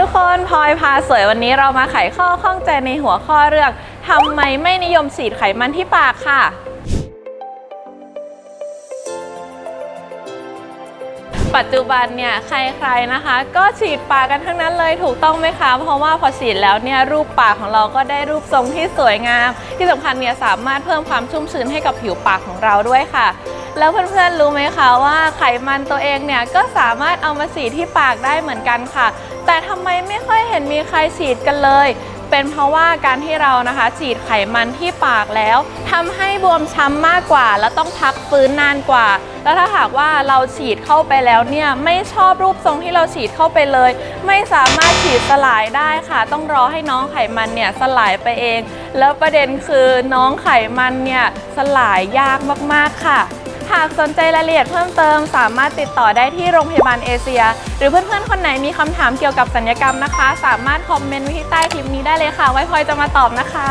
ทุกคนพลอยพาสวยวันนี้เรามาไขข้อข้องใจในหัวข้อเรื่องทำไมไม่นิยมฉีดไขมันที่ปากค่ะ ปัจจุบันเนี่ยใครๆนะคะ ก็ฉีดปากกันทั้งนั้นเลยถูกต้องไหมคะ เพราะว่าพอฉีดแล้วเนี่ยรูปปากของเราก็ได้รูปทรงที่สวยงาม ที่สำคัญเนี่ยสามารถเพิ่มความชุ่มชื้นให้กับผิวปากของเราด้วยค่ะ แล้วเพื่อนๆรู้ไหมคะว่าไขมันตัวเองเนี่ยก็สามารถเอามาฉีดที่ปากได้เหมือนกันค่ะ แต่ทำไมไม่ค่อยเห็นมีใครฉีดกันเลย เป็นเพราะว่าการที่เรานะคะฉีดไขมันที่ปากแล้วทำให้บวมช้ำมากกว่า แล้วต้องพักฟื้นนานกว่า แล้วถ้าหากว่าเราฉีดเข้าไปแล้วเนี่ยไม่ชอบรูปทรงที่เราฉีดเข้าไปเลย ไม่สามารถฉีดสลายได้ค่ะ ต้องรอให้น้องไขมันเนี่ยสลายไปเอง แล้วประเด็นคือน้องไขมันเนี่ยสลายยากมากๆค่ะ หากสนใจรายละเอียดเพิ่มเติม สามารถติดต่อได้ที่โรงพยาบาลเอเชีย หรือเพื่อนๆ คนไหนมีคำถามเกี่ยวกับสัญญกรรมนะคะ สามารถคอมเมนต์ไว้ที่ใต้คลิปนี้ได้เลยค่ะ ไว้พลอยจะมาตอบนะคะ